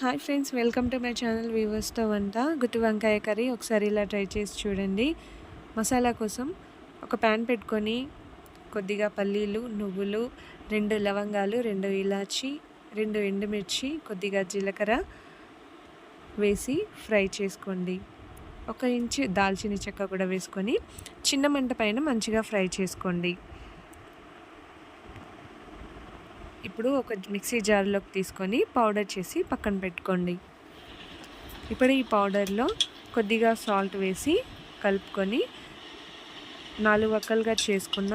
Hi friends welcome to my channel వ్యూవర్స్తో వంట గుత్తి వంకాయ కర్రీ ఒకసారి ఇలా ట్రై చేసి చూడండి. మసాలా కోసం ఒక ప్యాన్ పెట్టుకొని కొద్దిగా పల్లీలు నువ్వులు రెండు లవంగాలు రెండు ఇలాచి రెండు ఎండుమిర్చి కొద్దిగా జీలకర్ర వేసి ఫ్రై చేసుకోండి. ఒక ఇంచు దాల్చిన చెక్క కూడా వేసుకొని చిన్న మంట పైన మంచిగా ఫ్రై చేసుకోండి. ఇప్పుడు ఒక మిక్సీ జార్లోకి తీసుకొని పౌడర్ చేసి పక్కన పెట్టుకోండి. ఇప్పుడు ఈ పౌడర్లో కొద్దిగా సాల్ట్ వేసి కలుపుకొని నాలుగు వక్కలుగా చేసుకున్న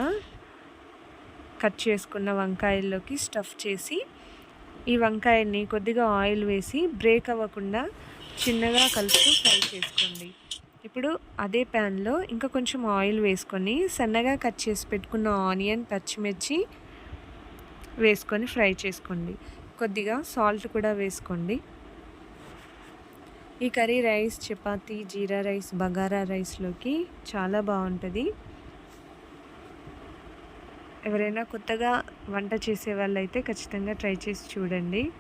కట్ చేసుకున్న వంకాయల్లోకి స్టఫ్ చేసి ఈ వంకాయల్ని కొద్దిగా ఆయిల్ వేసి బ్రేక్ అవ్వకుండా చిన్నగా కలుపుతూ ఫ్రై చేసుకోండి. ఇప్పుడు అదే ప్యాన్లో ఇంకా కొంచెం ఆయిల్ వేసుకొని సన్నగా కట్ చేసి పెట్టుకున్న ఆనియన్ పచ్చిమిర్చి వేసుకొని ఫ్రై చేసుకోండి. కొద్దిగా సాల్ట్ కూడా వేసుకోండి. ఈ curry rice chapati jeera rice bagara రైస్లోకి చాలా బాగుంటుంది. ఎవరైనా కొత్తగా వంట చేసే వాళ్ళైతే ఖచ్చితంగా ట్రై చేసి చూడండి.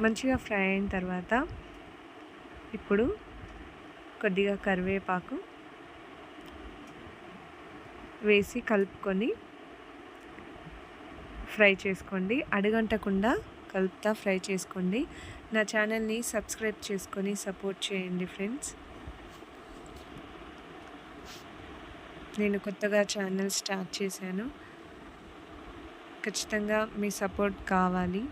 మంచిగా ఫ్రై అయిన తర్వాత ఇప్పుడు కొద్దిగా కరివేపాకు వేసి కలుపుకొని ఫ్రై చేసుకోండి. అడగంటకుండా కలుపుతా ఫ్రై చేసుకోండి. నా ఛానల్ని సబ్స్క్రైబ్ చేసుకొని సపోర్ట్ చేయండి ఫ్రెండ్స్. నేను కొత్తగా ఛానల్ స్టార్ట్ చేశాను. ఖచ్చితంగా మీ సపోర్ట్ కావాలి.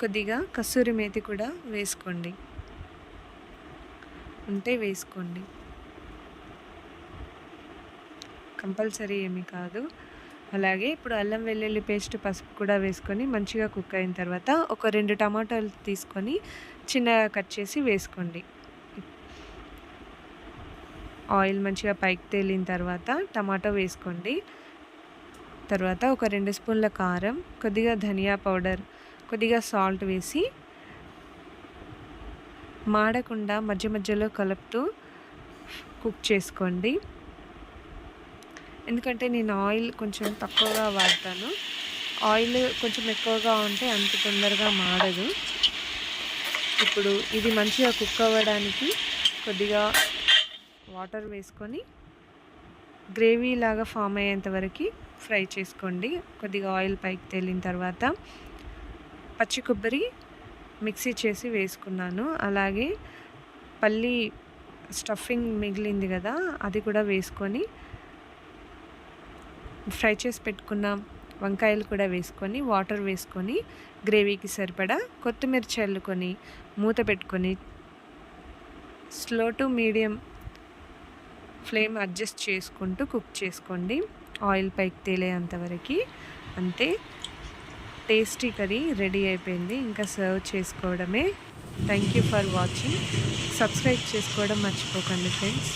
కొద్దిగా కస్తూరి మేతి కూడా వేసుకోండి. ఉంటే వేసుకోండి. కంపల్సరీ ఏమీ కాదు. అలాగే ఇప్పుడు అల్లం వెల్లుల్లి పేస్ట్ పసుపు కూడా వేసుకొని మంచిగా కుక్ అయిన తర్వాత ఒక రెండు టమాటాలు తీసుకొని చిన్నగా కట్ చేసి వేసుకోండి. ఆయిల్ మంచిగా పైకి తేలిన తర్వాత టమాటో వేసుకోండి. తర్వాత ఒక రెండు స్పూన్ల కారం కొద్దిగా ధనియా పౌడర్ కొద్దిగా సాల్ట్ వేసి మాడకుండా మధ్య మధ్యలో కలుపుతూ కుక్ చేసుకోండి. ఎందుకంటే నేను ఆయిల్ కొంచెం తక్కువగా వాడతాను. ఆయిల్ కొంచెం ఎక్కువగా ఉంటే అంత తొందరగా మాడదు. ఇప్పుడు ఇది మంచిగా కుక్ అవ్వడానికి కొద్దిగా వాటర్ వేసుకొని గ్రేవీ లాగా ఫామ్ అయ్యేంత వరకు ఫ్రై చేసుకోండి. కొద్దిగా ఆయిల్ పైకి తేలిన తర్వాత పచ్చి కొబ్బరి మిక్సీ చేసి వేసుకున్నాను. అలాగే పల్లి స్టఫింగ్ మిగిలింది కదా అది కూడా వేసుకొని ఫ్రై చేసి పెట్టుకున్న వంకాయలు కూడా వేసుకొని వాటర్ వేసుకొని గ్రేవీకి సరిపడా కొత్తిమీర చల్లుకొని మూత పెట్టుకొని slow to medium flame adjust చేసుకుంటూ కుక్ చేసుకోండి. ఆయిల్ పైకి తేలేంతవరకు అంతే. టేస్టీ కర్రీ రెడీ అయిపోయింది. ఇంకా సర్వ్ చేసుకోవడమే. Thank you for watching subscribe చేసుకోవడం మర్చిపోకండి ఫ్రెండ్స్